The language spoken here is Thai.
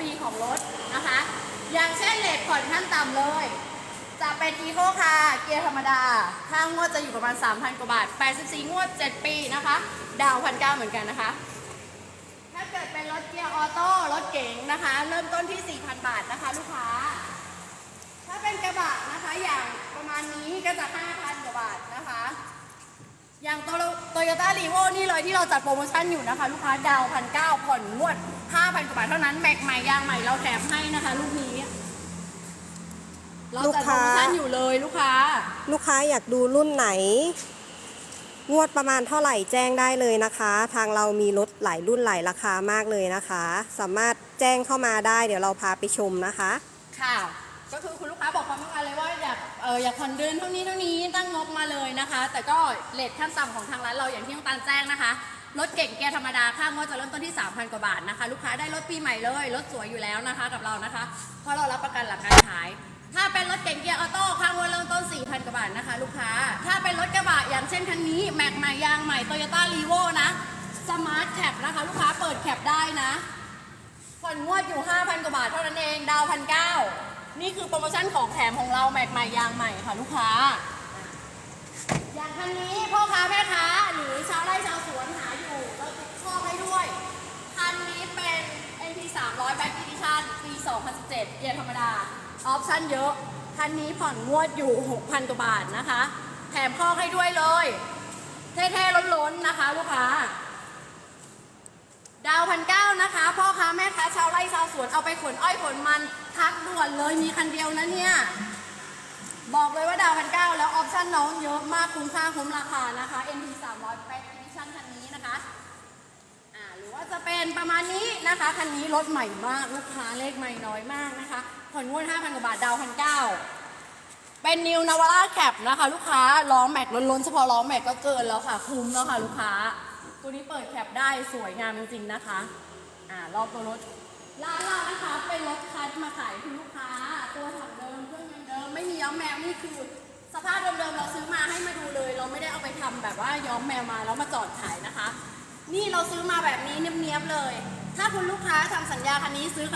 ปีของรถนะคะ อย่างเช่นเลทผ่อนขั้นต่ำเลย จะเป็นอีโคคาเกียร์ธรรมดา ค่างวดจะอยู่ประมาณ 3,000 กว่าบาท 84 งวด 7 ปีนะคะ ดาวพันเเหมือนกันนะคะ ถ้าเกิดเป็นรถเกียร์ออโต้รถเก๋งนะคะ เริ่มต้นที่ 4,000 บาทนะคะลูกค้า ถ้าเป็นกระบะนะคะอย่างประมาณนี้ก็จะ 5,000 กว่าบาทนะคะ อย่างโตโยต้ารีโวนี่เลยที่เราจัดโปรโมชั่นอยู่นะคะ ลูกค้าดาวพันเก้าผ่อนงวด5,000กว่าบาทเท่านั้นแม็กใหม่ยางใหม่เราแถมให้นะคะลูกนี้ เราจัดโปรโมชั่นอยู่เลยลูกค้า ลูกค้าอยากดูรุ่นไหน งวดประมาณเท่าไหร่แจ้งได้เลยนะคะ ทางเรามีรถหลายรุ่นหลายราคามากเลยนะคะ สามารถแจ้งเข้ามาได้ เดี๋ยวเราพาไปชมนะคะ ค่ะ ก็คือคุณลูกค้าบอกความต้องการเลยว่าอยากเอออยากผ่อนเดือนเท่านี้เท่านี้ตั้งงบมาเลยนะคะ แต่ก็เลทขั้นต่ำของทางร้านเราอย่างที่น้องตาลแจ้งนะคะรถเก่งเกียร์ธรรมดาค่างวดจะเริ่มต้นที่ 3,000 กว่าบาทนะคะ ลูกค้าได้รถปีใหม่เลยรถสวยอยู่แล้วนะคะ กับเรานะคะ เพราะเรารับประกันหลักการขาย ถ้าเป็นรถเก่งเกียร์ออโต้ค่างวดเริ่มต้น 4,000 กว่าบาทนะคะ ลูกค้า ถ้าเป็นรถกระบะอย่างเช่นคันนี้แม็กใหม่ยางใหม่โตโยต้ารีโวนะสมาร์ทแคปนะคะ ลูกค้าเปิดแคปได้นะผ่อนงวดอยู่ 5,000 กว่าบาทเท่านั้นเองดาวพันเก้า นี่คือโปรโมชั่นของแถมของเราแม็กใหม่ยางใหม่ค่ะลูกค้า อย่างคันนี้พ่อค้าแม่ค้าหรือชาวไร่ชาวสวนหาอยู่เราติดข้อให้ด้วย คันนี้เป็น NP 300 Back Edition ปี 2017เกียร์ธรรมดา ออปชั่นเยอะ คันนี้ผ่อนงวดอยู่ 6,000 กว่าบาทนะคะ แถมข้อให้ด้วยเลย เท่ๆล้นๆนะคะ ลูกค้า ดาวพันเก้านะคะ ไปขนอ้อยขนมันทักด่วนเลยมีคันเดียวนะเนี่ย บอกเลยว่าดาวพันเก้าแล้วออปชั่นน้องเยอะมากคุ้มค่าคุ้มราคานะคะ NT 300 Back Edition คันนี้นะคะอ่าหรือว่าจะเป็นประมาณนี้นะคะ คันนี้รถใหม่มากลูกค้าเลขใหม่น้อยมากนะคะผ่อนงวด5,000 กว่าบาทดาวพันเก้าเป็นนิวนาวาร่าแคปนะคะ ลูกค้าล้อแม็กล้นๆเฉพาะล้อแม็กก็เกินแล้วค่ะ คุ้มแล้วค่ะ ลูกค้า ตัวนี้เปิดแคปได้สวยงามจริงๆนะคะ อ่ารอบตัวรถ ร้านเรานะคะเป็นรถคัสมาขายคุณลูกค้า ตัวถังเดิมเครื่องยนต์เดิมไม่มีย้อมแมวนี่คือ สภาพเดิมๆเราซื้อมาให้มาดูเลย เราไม่ได้เอาไปทำแบบว่าย้อมแมวมาแล้วมาจอดขายนะคะ นี่เราซื้อมาแบบนี้เนียบๆเลย ถ้าคุณลูกค้าทำสัญญาคันนี้ซื้อ